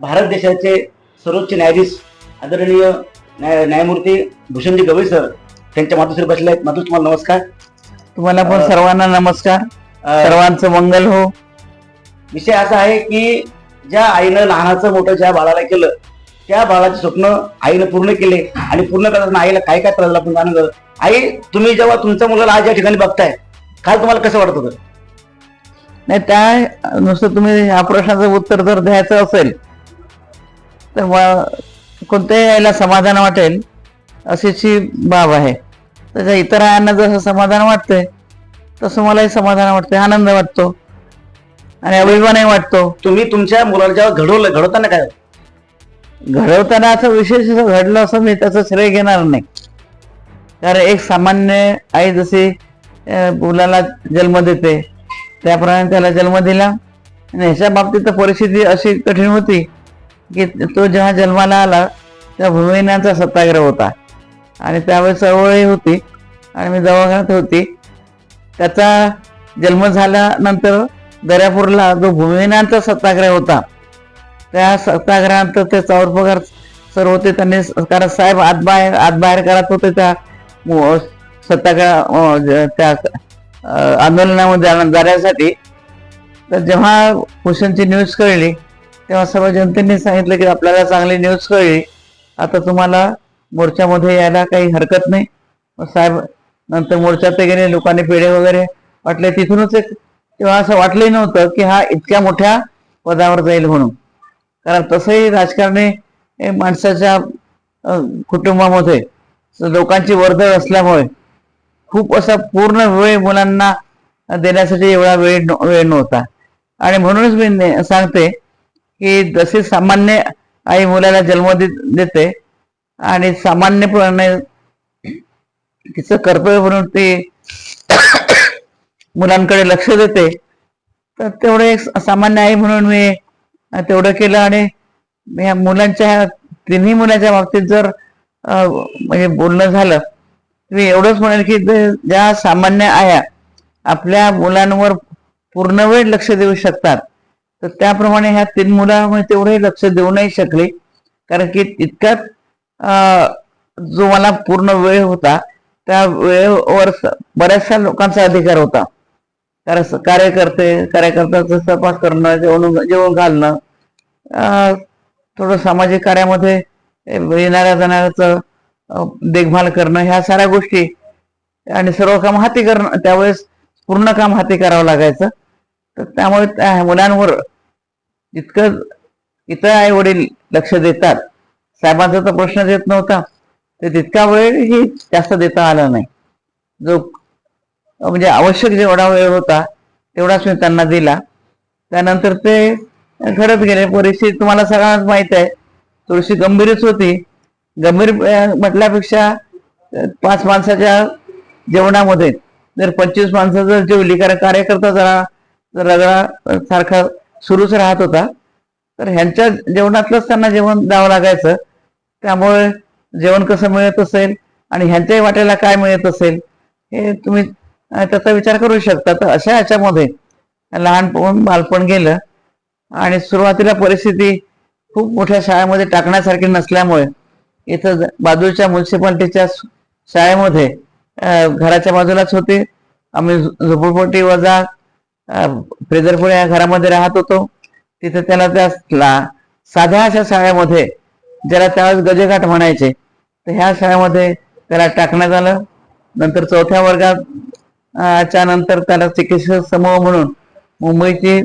भारत देशाचे सर्वोच्च न्यायाधीश आदरणीय न्याय न्यायमूर्ती भूषणजी गवई सर त्यांच्या मातोश्री बसले आहेत. मातोश्री तुम्हाला नमस्कार. तुम्हाला पण सर्वांना नमस्कार. सर्वांचं मंगल हो. विषय असा आहे की ज्या आईनं लहानाचं मोठं ज्या बाळाला केलं त्या बाळाचे स्वप्न आईनं पूर्ण केले आणि पूर्ण करताना आईला काय काय त्रास झाला आपण जाणून घ्यावं. आई तुम्ही जेव्हा तुमच्या मुलाला आज या ठिकाणी बघताय काल तुम्हाला कसं वाटत होतं? नाही त्या नुसतं तुम्ही ह्या प्रश्नाचं उत्तर जर द्यायचं असेल तर कोणत्याही यायला समाधान वाटेल अशीची बाब आहे. त्याच्या इतर आयांना जसं समाधान वाटतंय तसं मलाही समाधान वाटतंय आनंद वाटतो. आणि अभिमानही वाटतो. तुम्ही तुमच्या मुलाला जेव्हा घडवलं घडवताना काय? घडवताना असं विशेष असं घडलं असं मी त्याचं श्रेय घेणार नाही. कारण एक सामान्य आई जशी मुलाला जन्म देते त्याप्रमाणे त्याला जन्म दिला. आणि ह्याच्या बाबतीत परिस्थिती अशी कठीण होती. की तो जेव्हा जन्माला आला तेव्हा भूमिनाचा सत्याग्रह होता. आणि त्यावेळेस चळवळही होती. आणि मी दवाखान्यात होती. त्याचा जन्म झाल्यानंतर दर्यापूरला जो भूमिनाचा सत्याग्रह होता त्या सत्याग्रहानंतर ते चावर पगार सर होते. त्यांनी कारण साहेब आत बाहेर आत बाहेर करत होते त्या सत्याग्रह ज- त्या आंदोलनामध्ये जाण्यासाठी. तर जेव्हा भूषणची न्यूज कळली तेव्हा सर्व जनतेने सांगितलं की आपल्याला चांगली न्यूज कळली. आता तुम्हाला मोर्चामध्ये यायला काही हरकत नाही. साहेब नंतर मोर्चात गेले लोकांनी पेढे वगैरे वाटले. तिथूनच एक तेव्हा असं वाटलंही नव्हतं की हा इतक्या मोठ्या पदावर जाईल म्हणून. कारण तसंही राजकारणी हे माणसाच्या कुटुंबामध्ये लोकांची वर्दळ असल्यामुळे खूप असा पूर्ण वेळ मुलांना देण्यासाठी एवढा वेळ न- वेळ नव्हता. आणि म्हणूनच मी सांगते की जशी सामान्य आई मुलाला जन्म देते आणि सामान्यपणे तिचं कर्तव्य म्हणून ते मुलांकडे लक्ष देते तर तेवढे एक सामान्य आई म्हणून मी तेवढं केलं आणि या मुलांच्या तिन्ही मुलांच्या बाबतीत जर म्हणजे बोलणं झालं तर मी एवढंच म्हणेल की ज्या सामान्य आया आपल्या मुलांवर पूर्ण वेळ लक्ष देऊ शकतात. तर त्याप्रमाणे ह्या तीन मुलांमुळे तेवढे लक्ष देऊ नाही शकले. कारण की तितक्यात जो मला पूर्ण वेळ होता त्या वेळेवर स- बऱ्याचशा लोकांचा अधिकार होता. कारण स- कार्यकर्ते कार्यकर्त्याचा तपास करणं जेवण जेवण घालणं थोडं सामाजिक कार्यामध्ये येणाऱ्या जाणाऱ्याचं देखभाल करणं ह्या साऱ्या गोष्टी आणि सर्व काम हाती करणं त्यावेळेस पूर्ण काम हाती करावं लागायचं. तर त्यामुळे त्या मुलांवर जितकं इतर आई वडील लक्ष देतात साहेबांचा तर प्रश्न देत नव्हता तर तितका वेळही जास्त देता आला नाही. जो म्हणजे आवश्यक जेवढा वेळ होता तेवढाच मी त्यांना दिला. त्यानंतर ते घडत गेले. परिस्थिती तुम्हाला सगळ्यांनाच माहीत आहे थोडीशी गंभीरच होती. गंभीर म्हटल्यापेक्षा पाच माणसाच्या जेवणामध्ये जर पंचवीस माणसं जर जेवली कारण कार्यकर्ता जरा रगडा सारखा सुरूच राहत होता. तर ह्यांच्या जेवणातलंच त्यांना जेवण द्यावं लागायचं. त्यामुळे जेवण कसं मिळत असेल आणि ह्यांच्याही वाटेला काय मिळत असेल हे तुम्ही त्याचा विचार करू शकता. तर अशा ह्याच्यामध्ये लहानपण बालपण गेलं आणि सुरुवातीला परिस्थिती खूप मोठ्या शाळेमध्ये टाकण्यासारखी नसल्यामुळे इथं ज- बाजूच्या म्युन्सिपाल्टीच्या शाळेमध्ये घराच्या बाजूलाच होते. आम्ही झोपडपट्टी वजा फ्रेजरपूर या घरामध्ये राहत होतो. तिथे त्याला त्या साध्या अशा शाळेमध्ये ज्याला त्यावेळेस गजेघाट म्हणायचे तर ह्या शाळेमध्ये त्याला टाकण्यात आलं. नंतर चौथ्या वर्गात च्या नंतर त्याला चिकित्सक समूह म्हणून मुंबईची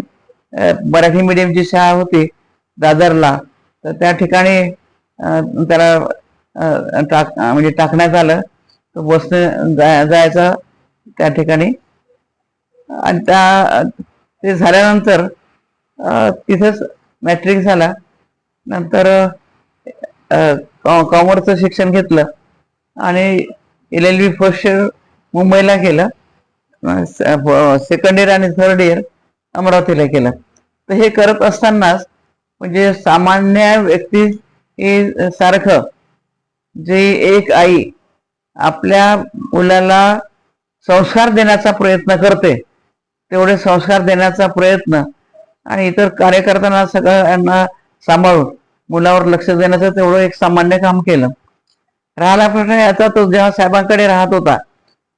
मराठी मीडियमची शाळा होती दादरला. तर त्या ठिकाणी त्याला टाक म्हणजे टाकण्यात आलं. तर बसने जायचं त्या ठिकाणी. आणि त्या ते झाल्यानंतर तिथंच तिथेच मॅट्रिक झाला. नंतर कॉमर्सचं शिक्षण घेतलं आणि L L B first year मुंबईला केलं सेकंड इयर आणि थर्ड इयर अमरावतीला केलं तर हे करत असतानाच म्हणजे सामान्य व्यक्ती हे सारखं जे एक आई आपल्या मुलाला संस्कार देण्याचा प्रयत्न करते तेवढे संस्कार देण्याचा प्रयत्न आणि इतर कार्यकर्त्यांना सगळ्यांना सांभाळून मुलावर लक्ष देण्याचं तेवढं एक सामान्य काम केलं. राहिला प्रश्न याचा तो जेव्हा साहेबांकडे राहत होता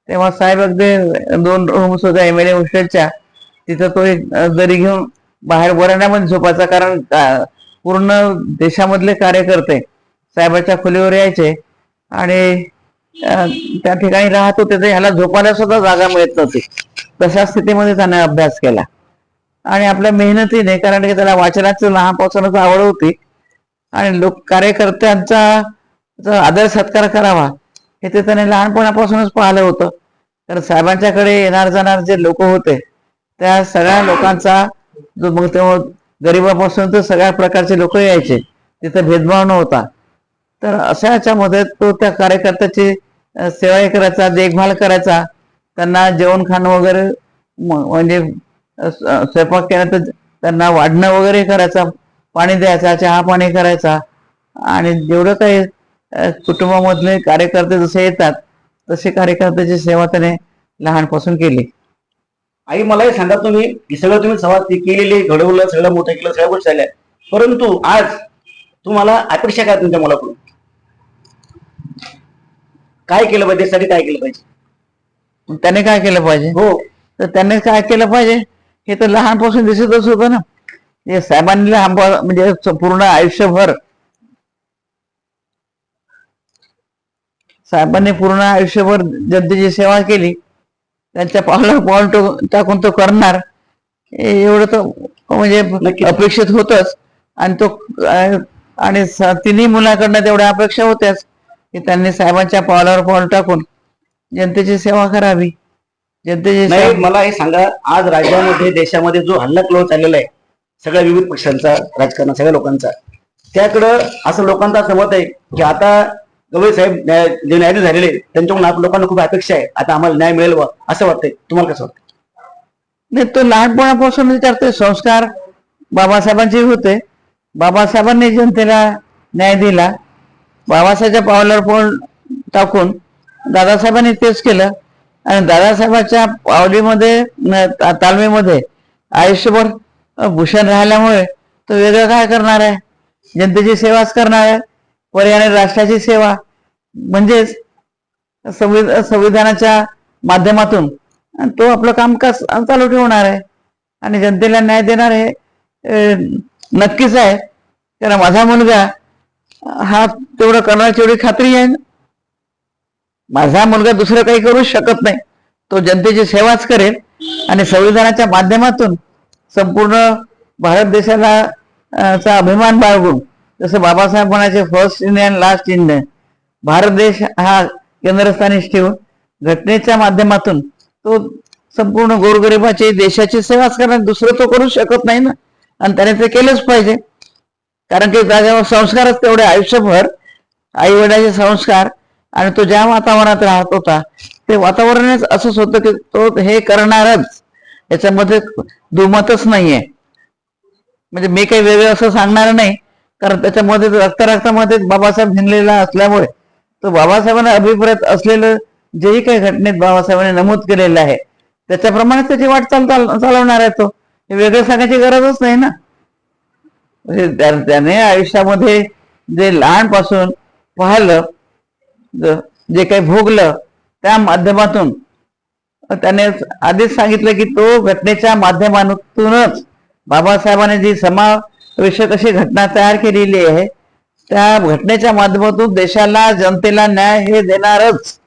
तेव्हा साहेब अगदी दोन रूम्स होत्या एम एल ए हॉस्टेलच्या तिथं तो एक दरी घेऊन बाहेर वरांड्यामध्ये झोपायचा कारण का- पूर्ण देशामधले कार्यकर्ते साहेबाच्या खोलीवर यायचे आणि त्या ठिकाणी राहत होते तर ह्याला झोपायला सुद्धा जागा मिळत नव्हती. तशा स्थितीमध्ये त्याने अभ्यास केला. आणि आपल्या मेहनतीने कारण की त्याला वाचनाची लहानपासूनच आवड होती. आणि लोक कार्यकर्त्यांचा आदर सत्कार करावा हे ते त्याने लहानपणापासूनच पाहिलं होतं. तर साहेबांच्याकडे येणार जाणार जे लोक होते त्या सगळ्या लोकांचा जो मग तेव्हा गरिबापासून तर सगळ्या प्रकारचे लोक यायचे तिथे भेदभाव नव्हता. तर अशा याच्यामध्ये तो त्या कार्यकर्त्याची सेवा करायचा देखभाल करायचा त्यांना जेवण खाणं वगैरे म्हणजे स्वयंपाक केला तर स्वयंपाक केल्यानंतर त्यांना वाढणं वगैरे करायचा पाणी द्यायचा चहा पाणी करायचा. आणि जेवढं काही कुटुंबामधले कार्यकर्ते जसे येतात तसे कार्यकर्त्याची सेवा त्याने लहानपासून केली. आई मला हे सांगा तुम्ही हे सगळं तुम्ही सवा केलेली केलेले घडवलं सगळं मोठं केलं सगळ्या गोष्टी झाल्या. परंतु आज तुम्हाला अपेक्षा काय तुमच्या मुलाकडून? काय केलं पाहिजे? सगळी काय केलं पाहिजे? मग त्याने काय केलं पाहिजे? हो. तर त्याने काय केलं पाहिजे? हे तर लहानपासून दिसतच होतं ना. हे साहेबांनी लहान म्हणजे पूर्ण आयुष्यभर साहेबांनी पूर्ण आयुष्यभर जनतेची सेवा केली. त्यांच्या पावला पाऊल टाकून तो करणार. हे एवढं तर म्हणजे. अपेक्षित होतच. आणि तो आणि तिन्ही मुलाकडनं तेवढ्या अपेक्षा होत्याच. की त्यांनी साहेबांच्या पावलावर पाऊल टाकून जनतेची सेवा करावी. जनतेची नाही सेवा मला हे सांगा आज राज्यामध्ये देशामध्ये जो हल्ला कलो चाललेला आहे सगळ्या विविध पक्षांचा राजकारण सगळ्या लोकांचा त्याकडं असं लोकांचं असं मत आहे की आता गवई साहेब न्याय जे न्यायाधीश झालेले आहेत, त्यांच्याकडून आप लोकांना खूप अपेक्षा आहे. आता आम्हाला न्याय मिळेल असं वाटतंय. तुम्हाला कसं वाटतं नाही तो लहानपणापासून विचारतोय संस्कार बाबासाहेबांचे होते. बाबासाहेबांनी जनतेला न्याय दिला. बाबासाहेबच्या पावलावर पाऊल टाकून दादासाहेबांनी तेच केलं. आणि दादासाहेबांच्या पावलीमध्ये न- ता- तालमीमध्ये आयुष्यभर भूषण राहिल्यामुळे तो वेगळं काय करणार आहे? जनतेची सेवाच करणार आहे? पर्याने राष्ट्राची सेवा? म्हणजेच संविध संविधानाच्या माध्यमातून आणि तो आपलं कामकाज चालू ठेवणार आहे. आणि जनतेला न्याय देणार हे नक्कीच आहे. कारण माझा मुलगा हा तेवढं करणार तेवढी खात्री आहे. माझा मुलगा दुसरं काही करू शकत नाही. तो जनतेची सेवाच करेल आणि संविधानाच्या माध्यमातून संपूर्ण भारत देशाला चा अभिमान बाळगून जसं बाबासाहेब म्हणायचे first Indian last Indian Bharat देश हा केंद्रस्थानीच ठेवून घटनेच्या माध्यमातून तो संपूर्ण गोरगरिबाची देशाची सेवाच करणार दुसरं तो करू शकत नाही ना. आणि त्याने ते केलंच पाहिजे. कारण की त्याच्यावर संस्कारच तेवढे आयुष्यभर आई वडिलाचे संस्कार आणि तो ज्या वातावरणात राहत होता ते वातावरणच असंच होतं की तो हे करणारच. याच्यामध्ये दुमतच नाहीये. म्हणजे मी काही वेगळं असं सांगणार नाही कारण त्याच्यामध्ये रक्तरक्तामध्ये बाबासाहेब भिनलेला असल्यामुळे तो बाबासाहेबांना अभिप्रेत असलेलं जेही काही घटनेत बाबासाहेबांनी नमूद केलेलं आहे त्याच्याप्रमाणे त्याची वाट चाल चाल- चालवणार आहे तो. हे वेगळं सांगायची गरजच नाही ना. त्या- त्याने आयुष्यामध्ये जे लहानपासून पाहिलं जे काही भोगलं त्या माध्यमातून त्याने आधीच सांगितलं की तो घटनेच्या माध्यमातूनच बाबासाहेबांनी जी समावेशक अशी घटना तयार केलेली आहे त्या घटनेच्या माध्यमातून देशाला जनतेला न्याय हे देणारच.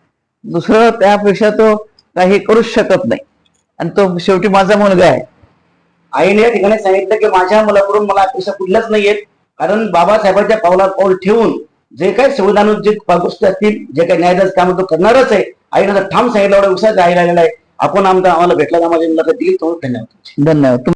दुसरं त्यापेक्षा तो काही करूच शकत नाही. आणि तो शेवटी माझा मुलगा आहे. आईने या ठिकाणी सांगितलं की माझ्या मुलाकडून मला अपेक्षा कुठल्याच नाहीयेत कारण बाबासाहेबांच्या पावलात पाऊल ठेवून जे काही संविधान जे गोष्टी असतील जे काही न्यायदास काम तो करणारच आहे आईनं ठाम सांगितलं एवढा उत्साह आईला आलेला आहे. आपण आमदार आम्हाला भेटला आम्हाला मुलाखत दिली तो धन्यवाद. धन्यवाद.